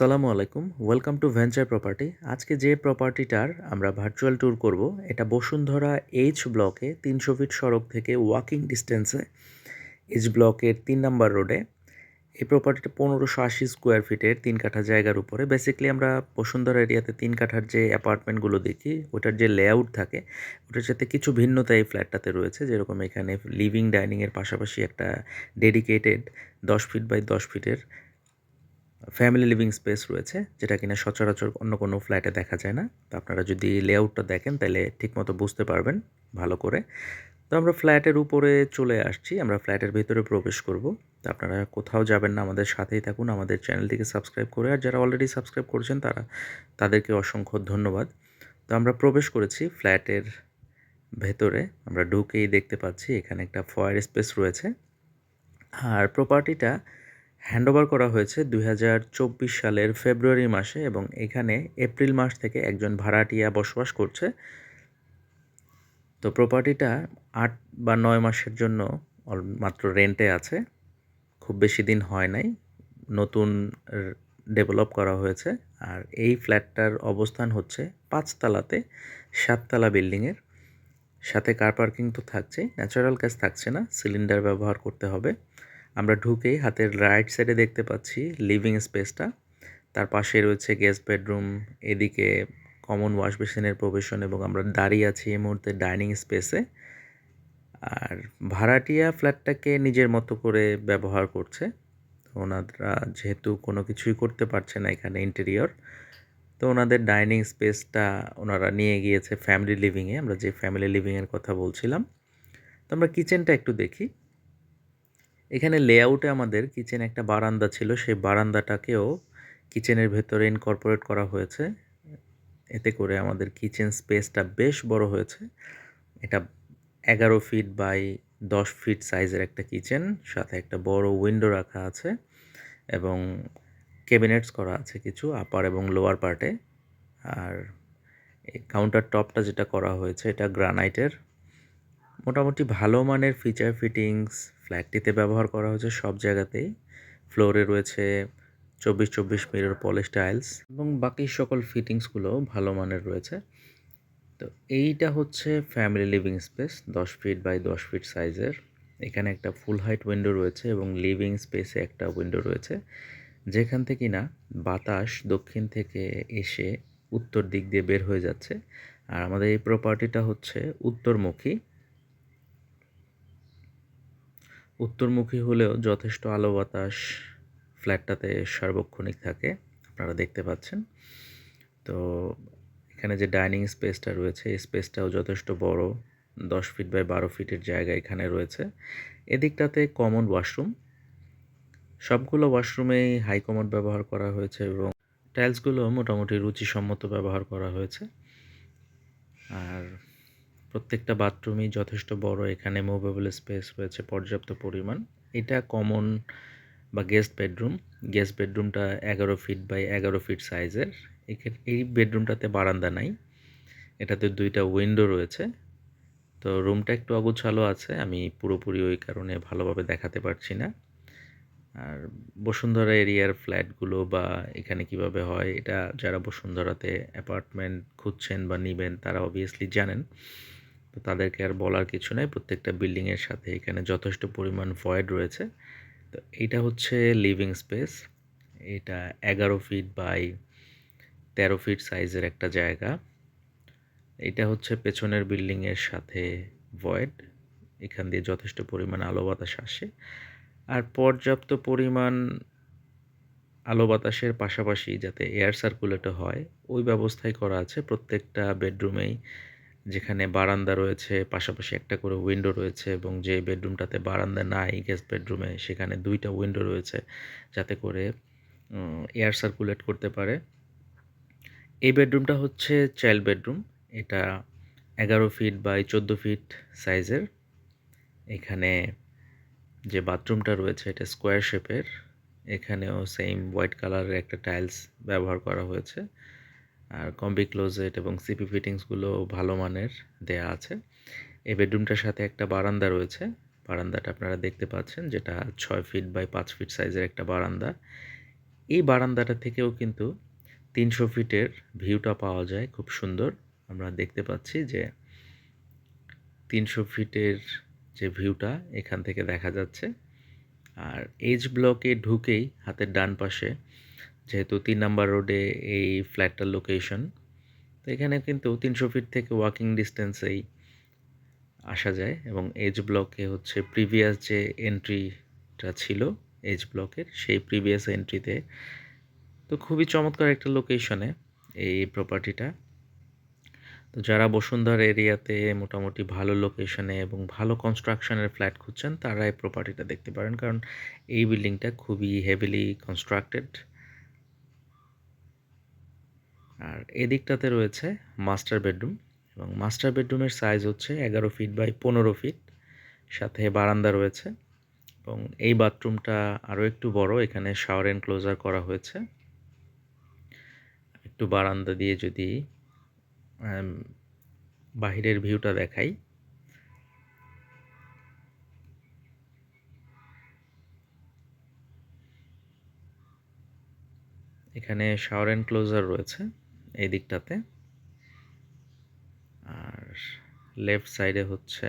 আসসালামু আলাইকুম welcome to venture property আজকে যে প্রপার্টিটার আমরা ভার্চুয়াল ট্যুর করব, এটা বসুন্ধরা এইচ ব্লকে তিনশো ফিট সড়ক থেকে ওয়াকিং ডিস্টেন্সে এইচ ব্লকের তিন নাম্বার রোডে এই প্রপার্টিটা পনেরোশো আশি স্কোয়ার ফিটের তিন কাঠা জায়গার উপরে। বেসিক্যালি আমরা বসুন্ধরা এরিয়াতে তিন কাঠার যে অ্যাপার্টমেন্টগুলো দেখি, ওটার যে লেআউট থাকে, ওটার সাথে কিছু ভিন্নতা এই ফ্ল্যাটটাতে রয়েছে। যেরকম এখানে লিভিং ডাইনিংয়ের পাশাপাশি একটা ডেডিকেটেড দশ ফিট বাই দশ ফিটের ফ্যামিলি লিভিং স্পেস রয়েছে, যেটা কিনা সচরাচর অন্য কোনো ফ্ল্যাটে দেখা যায় না। তো আপনারা যদি লেআউটটা দেখেন, তাহলে ঠিকমতো বুঝতে পারবেন ভালো করে। তো আমরা ফ্ল্যাটের উপরে চলে আসছি, আমরা ফ্ল্যাটের ভেতরে প্রবেশ করব। তো আপনারা কোথাও যাবেন না, আমাদের সাথেই থাকুন, আমাদের চ্যানেলটিকে সাবস্ক্রাইব করে, আর যারা অলরেডি সাবস্ক্রাইব করেছেন, তারা, তাদেরকে অসংখ্য ধন্যবাদ। তো আমরা প্রবেশ করেছি ফ্ল্যাটের ভেতরে, আমরা ঢুকেই দেখতে পাচ্ছি, এখানে একটা ফয়ার স্পেস রয়েছে। আর প্রপার্টিটা হ্যান্ডওভার করা হয়েছে দু হাজার চব্বিশ সালের ফেব্রুয়ারি মাসে এবং এখানে এপ্রিল মাস থেকে একজন ভাড়াটিয়া বসবাস করছে। তো প্রপার্টিটা আট বা নয় মাসের জন্য মাত্র রেন্টে আছে। খুব বেশি দিন হয় নাই। নতুন ডেভেলপ করা হয়েছে। আর এই ফ্ল্যাটটার অবস্থান হচ্ছে পাঁচতলাতে, সাততলা বিল্ডিংয়ের। সাথে কার পার্কিং তো থাকছে ন্যাচারাল গ্যাস থাকছে না। সিলিন্ডার ব্যবহার করতে হবে। আমরা ঢুকেই হাতের রাইট সাইডে দেখতে পাচ্ছি লিভিং স্পেসটা তার পাশে রয়েছে গেস্ট বেডরুম এদিকে কমন ওয়াশ বেসিনের প্রবেশন এবং আমরা দাঁড়িয়ে আছি এই মুহূর্তে ডাইনিং স্পেসে আর ভাড়াটিয়া ফ্ল্যাটটাকে নিজের মতো করে ব্যবহার করছে। তো ওনারা যেহেতু কোনো কিছুই করতে পারছে না এখানে ইন্টেরিয়র তো ওনাদের ডাইনিং স্পেসটা ওনারা নিয়ে গিয়েছে ফ্যামিলি লিভিংয়ে আমরা যে ফ্যামিলি লিভিংয়ের কথা বলছিলাম, তো আমরা কিচেনটা একটু দেখি। এখানে লেআউটে আমাদের কিচেন একটা বারান্দা ছিল। সেই বারান্দাটাকেও কিচেনের ভেতরে ইনকর্পোরেট করা হয়েছে। এতে করে আমাদের কিচেন স্পেসটা বেশ বড় হয়েছে। এটা এগারো ফিট বাই দশ ফিট সাইজের একটা কিচেন সাথে একটা বড় উইন্ডো রাখা আছে এবং ক্যাবিনেটস করা আছে কিছু আপার এবং লোয়ার পার্টে আর কাউন্টার টপটা যেটা করা হয়েছে, এটা গ্রানাইটের মোটামুটি ভালো মানের ফিচার ফিটিংস ফ্ল্যাটটিতে ব্যবহার করা হয়েছে সব জায়গাতেই। ফ্লোরে রয়েছে চব্বিশ চব্বিশ মিরর পলিশ টাইলস এবং বাকি সকল ফিটিংসগুলো ভালো মানের রয়েছে। তো এইটা হচ্ছে ফ্যামিলি লিভিং স্পেস, দশ ফিট বাই দশ ফিট সাইজের। এখানে একটা ফুল হাইট উইন্ডো রয়েছে এবং লিভিং স্পেসে একটা উইন্ডো রয়েছে। যেখান থেকে না বাতাস দক্ষিণ থেকে এসে উত্তর দিক দিয়ে বের হয়ে যাচ্ছে। আর আমাদের এই প্রপার্টিটা হচ্ছে উত্তরমুখী। উত্তরমুখী হলেও যথেষ্ট আলো বাতাস ফ্ল্যাটটাতে সার্বক্ষণিক থাকে, আপনারা দেখতে পাচ্ছেন। তো এখানে যে ডাইনিং স্পেসটা রয়েছে, এই স্পেসটাও যথেষ্ট বড়, দশ ফিট বাই বারো ফিটের জায়গা এখানে রয়েছে। এদিকটাতে কমন ওয়াশরুম। সবগুলো ওয়াশরুমেই হাই কমোড ব্যবহার করা হয়েছে এবং টাইলসগুলো মোটামুটি রুচিসম্মত ব্যবহার করা হয়েছে। আর প্রত্যেকটা বাথরুমই যথেষ্ট বড়। এখানে মুভেবল স্পেস রয়েছে পর্যাপ্ত পরিমাণ। এটা কমন বা গেস্ট বেডরুম গেস্ট বেডরুমটা এগারো ফিট বাই এগারো ফিট সাইজের এই বেডরুমটাতে বারান্দা নাই। এটাতে দুইটা উইন্ডো রয়েছে। তো রুমটা একটু অগুছালো আছে। আমি পুরোপুরি ওই কারণে ভালোভাবে দেখাতে পারছি না। আর বসুন্ধরা এরিয়ার ফ্ল্যাটগুলো বা এখানে কীভাবে হয়, এটা যারা বসুন্ধরাতে অ্যাপার্টমেন্ট খুঁজছেন বা নেবেন, তারা অবভিয়াসলি জানেন। তো তাদেরকে আর বলার কিছু নাই। প্রত্যেকটা বিল্ডিংয়ের সাথে এখানে যথেষ্ট পরিমাণ ভয়েড রয়েছে। তো এইটা হচ্ছে লিভিং স্পেস এটা এগারো ফিট বাই তেরো ফিট সাইজের একটা জায়গা। এটা হচ্ছে পেছনের বিল্ডিংয়ের সাথে ভয়েড এখান দিয়ে যথেষ্ট পরিমাণ আলো বাতাস আসে। আর পর্যাপ্ত পরিমাণ আলো বাতাসের পাশাপাশি যাতে এয়ার সার্কুলেটর হয়, ওই ব্যবস্থাই করা আছে। প্রত্যেকটা বেডরুমেই যেখানে বারান্দা রয়েছে, পাশাপাশি একটা করে উইন্ডো রয়েছে এবং যে বেডরুমটাতে বারান্দা নাই গেস্ট বেডরুমে সেখানে দুইটা উইন্ডো রয়েছে যাতে করে এয়ার সার্কুলেট করতে পারে। এই বেডরুমটা হচ্ছে চাইল্ড বেডরুম এটা এগারো ফিট বাই চোদ্দ ফিট সাইজের এখানে যে বাথরুমটা রয়েছে, এটা স্কোয়ার শেপের এখানেও সেম হোয়াইট কালারের একটা টাইলস ব্যবহার করা হয়েছে। আর কম্বি ক্লোজেট এবং সিপি ফিটিংসগুলো ভালো মানের দেয়া আছে। এই বেডরুমটার সাথে একটা বারান্দা রয়েছে। বারান্দাটা আপনারা দেখতে পাচ্ছেন, যেটা ছয় ফিট বাই পাঁচ ফিট সাইজের একটা বারান্দা। এই বারান্দাটা থেকেও কিন্তু তিনশো ফিটের ভিউটা পাওয়া যায়, খুব সুন্দর। আমরা দেখতে পাচ্ছি যে তিনশো ফিটের যে ভিউটা এখান থেকে দেখা যাচ্ছে। আর এইচ ব্লকে ঢুকেই হাতের ডান পাশে যেহেতু তিন নাম্বার রোডে এই ফ্ল্যাটটার লোকেশন তো এখানে কিন্তু তিনশো ফিট থেকে ওয়াকিং ডিস্টেন্সেই আসা যায় এবং এজ ব্লকে হচ্ছে প্রিভিয়াস যে এন্ট্রিটা ছিল এজ ব্লকের সেই প্রিভিয়াস এন্ট্রিতে তো খুবই চমৎকার একটা লোকেশনে এই প্রপার্টিটা তো যারা বসুন্ধরা এরিয়াতে মোটামুটি ভালো লোকেশনে এবং ভালো কনস্ট্রাকশনের ফ্ল্যাট খুঁজছেন, তারা এই প্রপার্টিটা দেখতে পারেন, কারণ এই বিল্ডিংটা খুবই হেভিলি কনস্ট্রাক্টেড আর এদিকটাতে রয়েছে মাস্টার বেডরুম এবং মাস্টার বেডরুমের সাইজ হচ্ছে এগারো ফিট বাই পনেরো ফিট সাথে বারান্দা রয়েছে এবং এই বাথরুমটা আরও একটু বড়, এখানে শাওয়ার এনক্লোজার করা হয়েছে। একটু বারান্দা দিয়ে যদি বাহিরের ভিউটা দেখাই। এখানে শাওয়ার এনক্লোজার রয়েছে। এই দিকটাতে। আর লেফট সাইডে হচ্ছে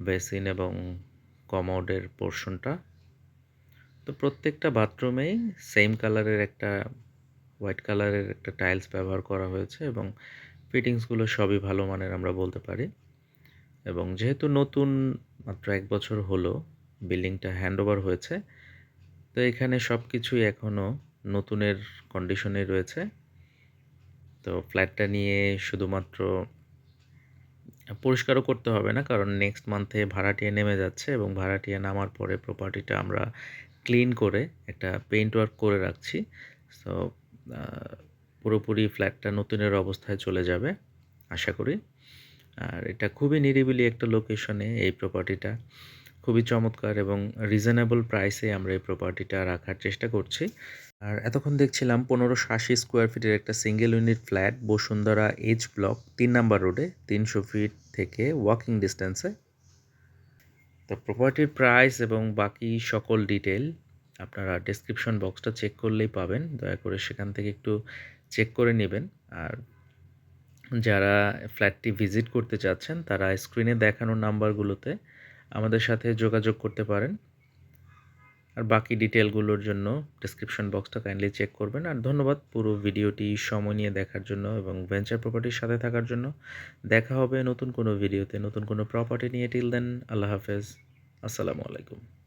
বেসিন এবং কমোডের পোর্শনটা তো প্রত্যেকটা বাথরুমেই সেম কালারের একটা হোয়াইট কালারের একটা টাইলস ব্যবহার করা হয়েছে এবং ফিটিংসগুলো সবই ভালো মানের আমরা বলতে পারি। এবং যেহেতু নতুন মাত্র এক বছর হলো বিল্ডিংটা হ্যান্ড ওভার হয়েছে, তো এখানে সব কিছুই এখনও নতুনের কন্ডিশনে রয়েছে। তো ফ্ল্যাটটা নিয়ে শুধুমাত্র পরিষ্কারও করতে হবে না, কারণ নেক্সট মান্থে ভাড়াটিয়া নেমে যাচ্ছে এবং ভাড়াটিয়া নামার পরে প্রপার্টিটা আমরা ক্লিন করে একটা পেইন্ট ওয়ার্ক করে রাখছি। সো পুরোপুরি ফ্ল্যাটটা নতুনের অবস্থায় চলে যাবে, আশা করি। আর এটা খুবই নিরিবিলি একটা লোকেশনে এই প্রপার্টিটা খুবই চমৎকার এবং রিজনেবল প্রাইসে আমরা এই প্রপার্টিটা রাখার চেষ্টা করছি। আর এতক্ষণ দেখছিলাম পনেরোশো আশি স্কোয়ার ফিটের একটা single unit flat Bashundhara H block তিন নাম্বার রোডে তিনশো ফিট থেকে ওয়াকিং ডিস্টেন্সে তো প্রপার্টির প্রাইস এবং বাকি সকল ডিটেল আপনারা ডেসক্রিপশন বক্সটা চেক করলেই পাবেন। দয়া করে সেখান থেকে একটু চেক করে নেবেন। আর যারা ফ্ল্যাটটি ভিজিট করতে চাচ্ছেন, তারা স্ক্রিনে দেখানো নাম্বারগুলোতে আমাদের সাথে যোগাযোগ করতে পারেন। আর বাকি ডিটেলগুলোর জন্য ডিসক্রিপশন বক্সটা কাইন্ডলি চেক করবেন। আর ধন্যবাদ পুরো ভিডিওটি সময় নিয়ে দেখার জন্য এবং ভেঞ্চার প্রপার্টির সাথে থাকার জন্য। দেখা হবে নতুন কোনো ভিডিওতে নতুন কোনো প্রপার্টি নিয়ে। টিল দেন আল্লাহ হাফেজ। আসসালামু আলাইকুম।